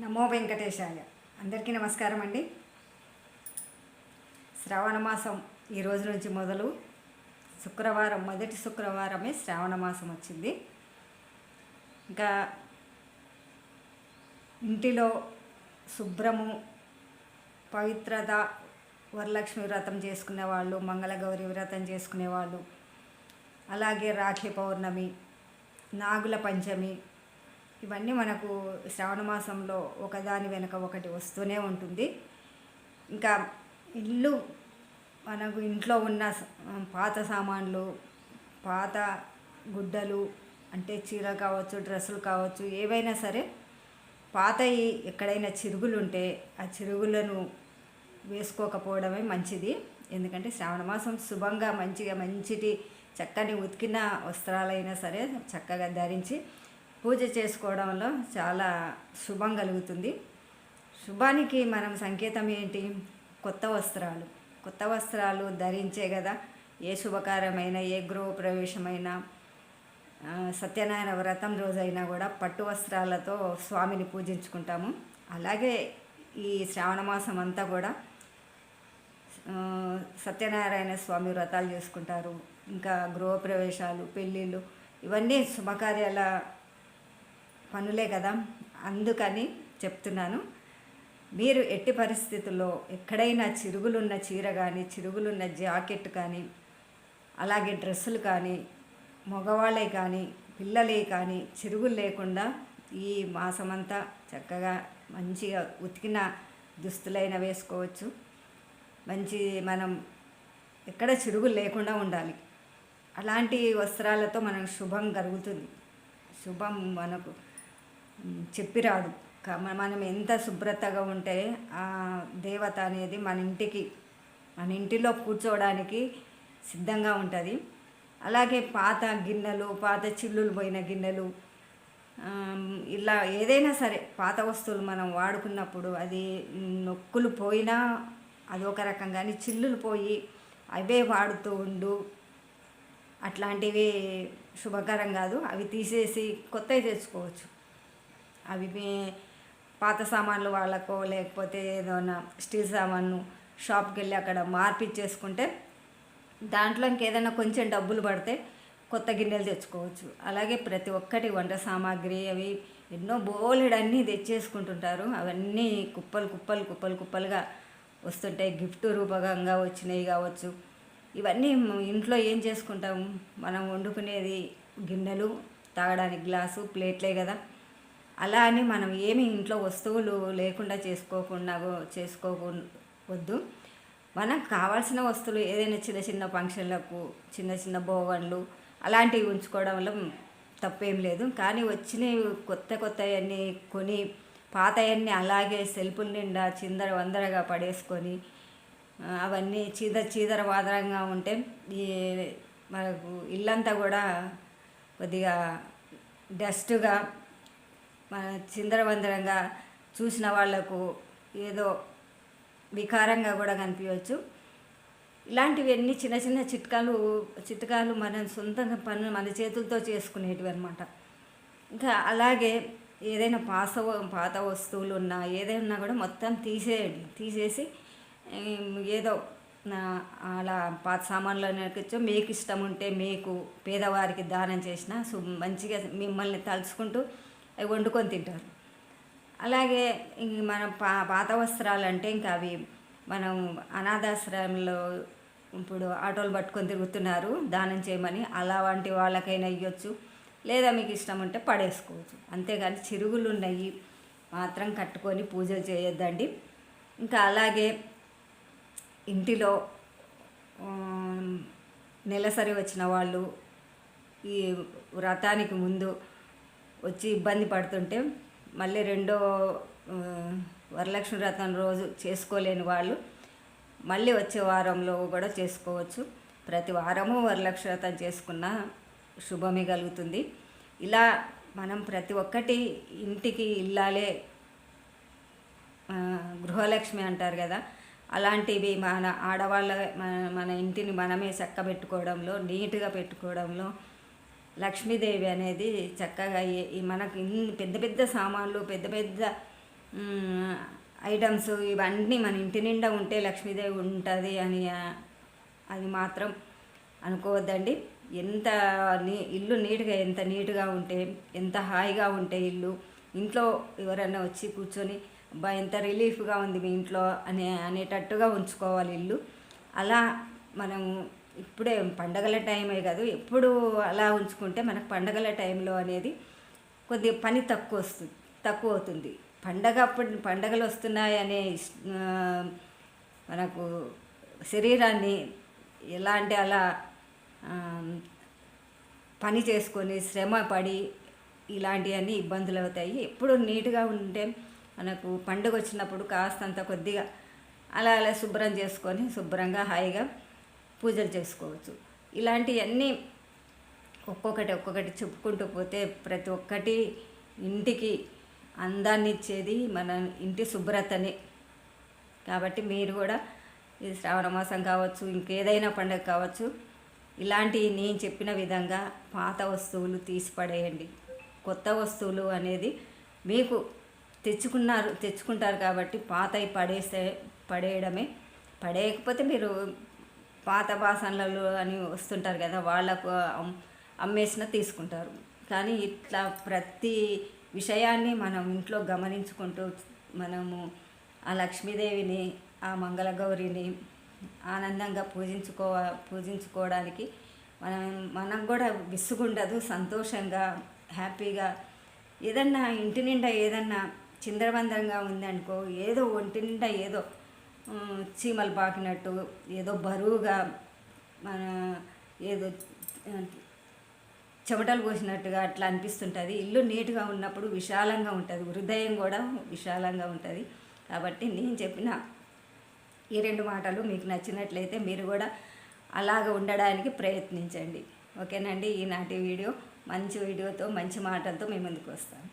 నమో వెంకటేశాయ. అందరికీ నమస్కారం అండి. శ్రావణ మాసం ఈ రోజు నుంచి మొదలు. శుక్రవారం మొదటి శుక్రవారమే శ్రావణ మాసం వచ్చింది. ఇంకా ఇంటిలో శుభ్రము పవిత్రత వరలక్ష్మి వ్రతం చేసుకునే వాళ్ళు మంగళగౌరి వ్రతం చేసుకునే వాళ్ళు అలాగే రాఖీ పౌర్ణమి నాగుల పంచమి ఇవన్నీ మనకు శ్రావణ మాసంలో ఒకదాని వెనుక ఒకటి వస్తూనే ఉంటుంది. ఇంకా ఇల్లు మనకు ఇంట్లో ఉన్న పాత సామాన్లు పాత గుడ్డలు అంటే చీర కావచ్చు డ్రెస్సులు కావచ్చు ఏవైనా సరే పాతవి ఎక్కడైనా చిరుగులు ఉంటే ఆ చిరుగులను వేసుకోకపోవడమే మంచిది. ఎందుకంటే శ్రావణ మాసం శుభంగా మంచిగా మంచిటి చక్కని ఉతికిన వస్త్రాలైనా సరే చక్కగా ధరించి పూజ చేసుకోవడంలో చాలా శుభం కలుగుతుంది. శుభానికి మనం సంకేతం ఏంటి? కొత్త వస్త్రాలు. కొత్త వస్త్రాలు ధరించే కదా ఏ శుభకారమైన ఏ గృహ ప్రవేశమైనా సత్యనారాయణ వ్రతం రోజైనా కూడా పట్టు వస్త్రాలతో స్వామిని పూజించుకుంటాము. అలాగే ఈ శ్రావణ మాసం అంతా కూడా సత్యనారాయణ స్వామి వ్రతాలు చేసుకుంటారు. ఇంకా గృహప్రవేశాలు పెళ్ళిళ్ళు ఇవన్నీ శుభకార్యాల పనులే కదా అందుకని చెప్తున్నాను. మీరు ఎట్టి పరిస్థితుల్లో ఎక్కడైనా చిరుగులున్న చీర కానీ చిరుగులున్న జాకెట్ కానీ అలాగే డ్రెస్సులు కానీ మగవాళ్ళే కానీ పిల్లలే కానీ చిరుగులు లేకుండా ఈ మాసమంతా చక్కగా మంచిగా ఉతికిన దుస్తులైన వేసుకోవచ్చు. మంచి మనం ఎక్కడ చిరుగులు లేకుండా ఉండాలి. అలాంటి వస్త్రాలతో మనకు శుభం కలుగుతుంది. శుభం మనకు చెప్పిరాదు మనం ఎంత శుభ్రతగా ఉంటే ఆ దేవత అనేది మన ఇంటికి మన ఇంటిలో కూర్చోవడానికి సిద్ధంగా ఉంటుంది. అలాగే పాత గిన్నెలు పాత చిల్లులు పోయిన గిన్నెలు ఇలా ఏదైనా సరే పాత వస్తువులు మనం వాడుకున్నప్పుడు అది నొక్కులు పోయినా అది ఒక రకం కానీ చిల్లులు పోయి అవే వాడుతూ ఉండు. అట్లాంటివి శుభకరం కాదు. అవి తీసేసి కొత్తవి తెచ్చుకోవచ్చు. అవి పాత సామాన్లు వాళ్ళకో లేకపోతే ఏదైనా స్టీల్ సామాను షాప్కి వెళ్ళి అక్కడ మార్పిచ్చేసుకుంటే దాంట్లో ఇంకేదైనా కొంచెం డబ్బులు పడితే కొత్త గిన్నెలు తెచ్చుకోవచ్చు. అలాగే ప్రతి ఒక్కటి వంట సామాగ్రి అవి ఎన్నో బోలెడన్నీ తెచ్చేసుకుంటుంటారు. అవన్నీ కుప్పలు కుప్పలు కుప్పలు కుప్పలుగా వస్తుంటాయి. గిఫ్ట్ రూపకంగా వచ్చినవి కావచ్చు. ఇవన్నీ ఇంట్లో ఏం చేసుకుంటాము మనం వండుకునేది గిన్నెలు తాగడానికి గ్లాసు ప్లేట్లే కదా. అలా అని మనం ఏమి ఇంట్లో వస్తువులు లేకుండా చేసుకోకుండా చేసుకోవద్దు మనకు కావాల్సిన వస్తువులు ఏదైనా చిన్న చిన్న ఫంక్షన్లకు చిన్న చిన్న భోగన్లు అలాంటివి ఉంచుకోవడం వల్ల తప్పేం లేదు. కానీ వచ్చినవి కొత్త కొత్తవన్నీ కొని పాతవన్నీ అలాగే సెల్పుల నిండా చిందర వందరగా పడేసుకొని అవన్నీ చీదర చీదర వాదరంగా ఉంటే ఈ మనకు ఇల్లంతా కూడా కొద్దిగా డస్ట్గా చిందరవందరంగా చూసిన వాళ్ళకు ఏదో వికారంగా కూడా కనిపించవచ్చు. ఇలాంటివన్నీ చిన్న చిన్న చిట్కాలు చిట్కాలు మన సొంతంగా పనులు మన చేతులతో చేసుకునేటివి అనమాట ఇంకా అలాగే ఏదైనా పాత పాత వస్తువులు ఉన్నా ఏదైనా కూడా మొత్తం తీసేయండి తీసేసి ఏదో నా- అలా పాత సామాన్లు అనేకొచ్చో మీకు ఇష్టం ఉంటే మీకు పేదవారికి దానం చేసిన సో మంచిగా మిమ్మల్ని తలుచుకుంటూ అవి వండుకొని తింటారు. అలాగే ఇంక మన పా పాత వస్త్రాలు అంటే ఇంకా అవి మనం అనాథాశ్రమంలో ఇప్పుడు ఆటోలు పట్టుకొని తిరుగుతున్నారు దానం చేయమని అలా వంటి వాళ్ళకైనా ఇవ్వచ్చు లేదా మీకు ఇష్టం ఉంటే పడేసుకోవచ్చు. అంతేగాని చిరుగులు ఉన్నాయి మాత్రం కట్టుకొని పూజలు చేయొద్దండి. ఇంకా అలాగే ఇంటిలో నెలసరి వచ్చిన వాళ్ళు ఈ వ్రతానికి ముందు వచ్చి ఇబ్బంది పడుతుంటే మళ్ళీ రెండో వరలక్ష్మి వ్రతం రోజు చేసుకోలేని వాళ్ళు మళ్ళీ వచ్చే వారంలో కూడా చేసుకోవచ్చు. ప్రతి వారము వరలక్ష్మి వ్రతం చేసుకున్న శుభమే కలుగుతుంది. ఇలా మనం ప్రతి ఒక్కటి ఇంటికి ఇల్లాలే గృహలక్ష్మి అంటారు కదా అలాంటివి మన ఆడవాళ్ళ మన మన ఇంటిని మనమే చక్కబెట్టుకోవడంలో నీట్గా పెట్టుకోవడంలో లక్ష్మీదేవి అనేది చక్కగా ఈ మనకు ఇన్ని పెద్ద పెద్ద సామాన్లు పెద్ద పెద్ద ఐటమ్స్ ఇవన్నీ మన ఇంటి నిండా ఉంటే లక్ష్మీదేవి ఉంటుంది అని అది మాత్రం అనుకోవద్దండి. ఎంత నీ ఇల్లు నీట్గా ఎంత నీట్గా ఉంటే ఎంత హాయిగా ఉంటే ఇల్లు ఇంట్లో ఎవరైనా వచ్చి కూర్చొని అబ్బా ఎంత రిలీఫ్గా ఉంది మీ ఇంట్లో అనే అనేటట్టుగా ఉంచుకోవాలి ఇల్లు. అలా మనం ఇప్పుడే పండగల టైమే కాదు ఎప్పుడు అలా ఉంచుకుంటే మనకు పండగల టైంలో అనేది కొద్దిగా పని తక్కువ వస్తుంది తక్కువ అవుతుంది పండగ అప్పుడు పండగలు వస్తున్నాయి అనే మనకు శరీరాన్ని ఎలా అంటే అలా పని చేసుకొని శ్రమ పడి ఇలాంటివన్నీ ఇబ్బందులు అవుతాయి. ఎప్పుడు నీట్గా ఉంటే మనకు పండుగ వచ్చినప్పుడు కాస్తంత కొద్దిగా అలా అలా శుభ్రం చేసుకొని శుభ్రంగా హాయిగా పూజలు చేసుకోవచ్చు. ఇలాంటివన్నీ ఒక్కొక్కటి ఒక్కొక్కటి చెప్పుకుంటూ పోతే ప్రతి ఒక్కటి ఇంటికి అందాన్ని ఇచ్చేది మన ఇంటి శుభ్రతనే. కాబట్టి మీరు కూడా ఈ శ్రావణ మాసం కావచ్చు ఇంకేదైనా పండుగ కావచ్చు ఇలాంటి నేను చెప్పిన విధంగా పాత వస్తువులు తీసి పడేయండి. కొత్త వస్తువులు అనేది మీకు తెచ్చుకున్నారు తెచ్చుకుంటారు కాబట్టి పాతవి పడేస్తే పడేయడమే. పడేయకపోతే మీరు పాత బాసనలు అని వస్తుంటారు కదా వాళ్ళకు అమ్మేసిన తీసుకుంటారు. కానీ ఇట్లా ప్రతి విషయాన్ని మనం ఇంట్లో గమనించుకుంటూ మనము ఆ లక్ష్మీదేవిని ఆ మంగళగౌరిని ఆనందంగా పూజించుకో పూజించుకోవడానికి మనం మనం కూడా విసుగుండదు సంతోషంగా హ్యాపీగా. ఏదన్నా ఇంటి నిండా ఏదన్నా చిందరబందరంగా ఉందనుకో ఏదో ఒంటి నిండా ఏదో చీమలు పాకినట్టు ఏదో బరువుగా మన ఏదో చెమటలు పోసినట్టుగా అట్లా అనిపిస్తుంటుంది. ఇల్లు నీట్గా ఉన్నప్పుడు విశాలంగా ఉంటుంది. హృదయం కూడా విశాలంగా ఉంటుంది. కాబట్టి నేను చెప్పిన ఈ రెండు మాటలు మీకు నచ్చినట్లయితే మీరు కూడా అలాగ ఉండడానికి ప్రయత్నించండి. ఓకేనండి? ఈనాటి వీడియో మంచి వీడియోతో మంచి మాటలతో మీ ముందుకు వస్తాను.